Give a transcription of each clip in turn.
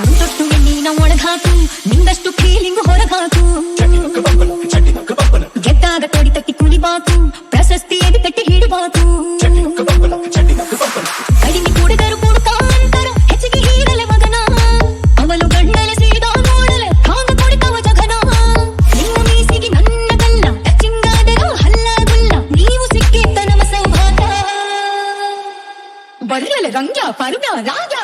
ನಿನ್ನಷ್ಟು ನೀನ ಒಳಗಾತು ನಿಂದಷ್ಟು ಫೀಲಿಂಗ್ ಹೊರಗಾತು ಗೆದ್ದಾಗ ಕೊಡಿ ತಟ್ಟಿ ಕುಣಿಬಾತು ಪ್ರಶಸ್ತಿ ಎದು ಕಟ್ಟಿ ಹಿಡಿಬಾತು ಕಡಿಮೆ ಕೂಡಿದರು ಕೂಡುತ್ತಾಂತರ ಹೆಚ್ಚಿಗೆ ಹೀರಲೆ ಮಗನ ಅವನು ಗಣ್ಣಲೆ ಸೀದ ನೋಡಲೆ ಹಾಂಗ ಕೊಡಿತವ ಜಗನ ನಿಮ್ಮ ಮೀಸಿಗೆ ನನ್ನ ಕಲ್ಲ ಟಚ್ಚಿಂಗಾದರೂ ಹಲ್ಲ ಗುಲ್ಲ ನೀವು ಸಿಕ್ಕಿದ್ದ ನಮ್ಮ ಸೌಭಾಗ ಬರ್ರಲೆ ರಂಗ ಪರ್ಣ ರಾಗ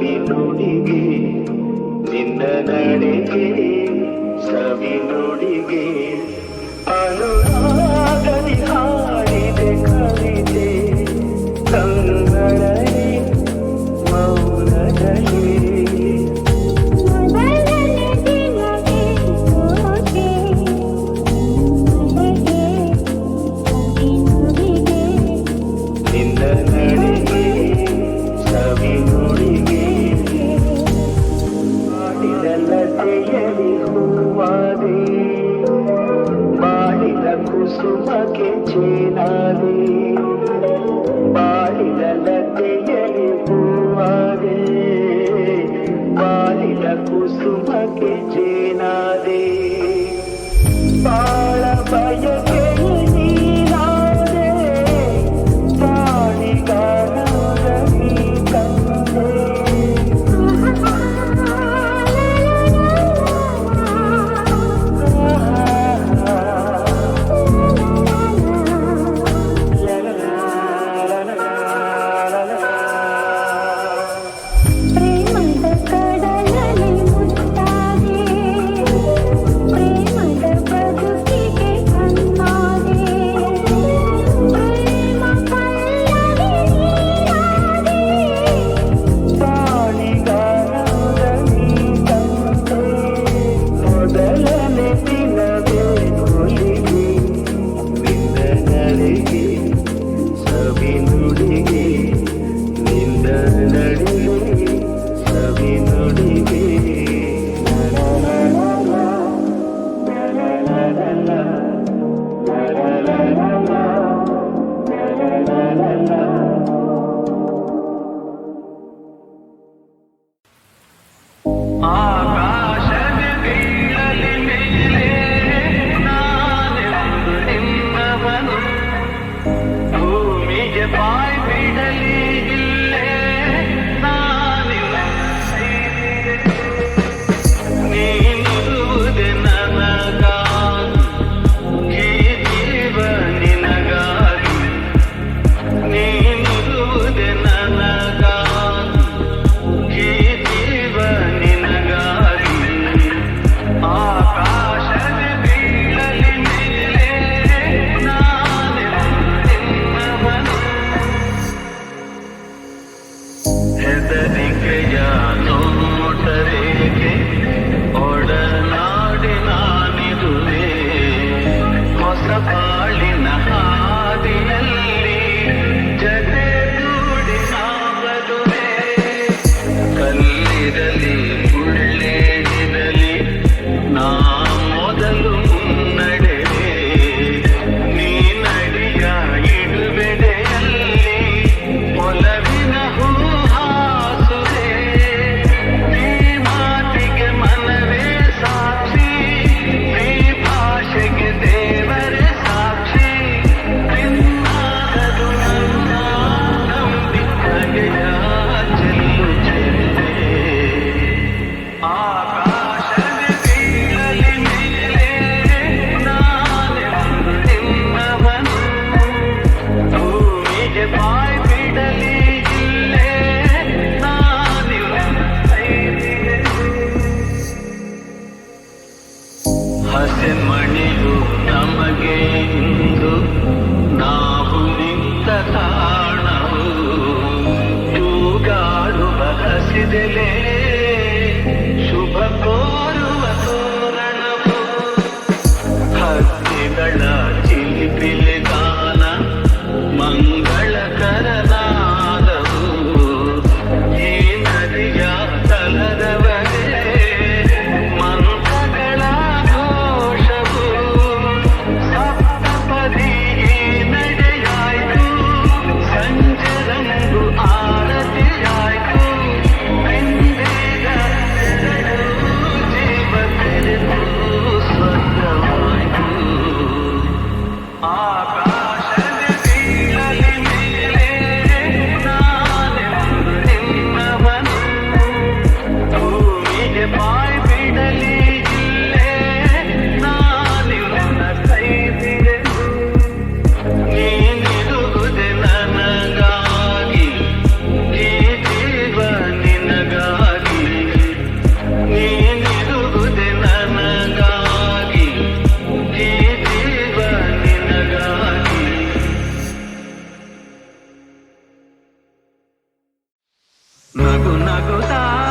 ಸವಿ ನುಡಿಗೆ ನಿನ್ನ ನಡೆಗೆ ಸವಿ మతి చేనాదే ಕಾಳಿನ 那个大。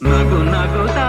నగు నగుతా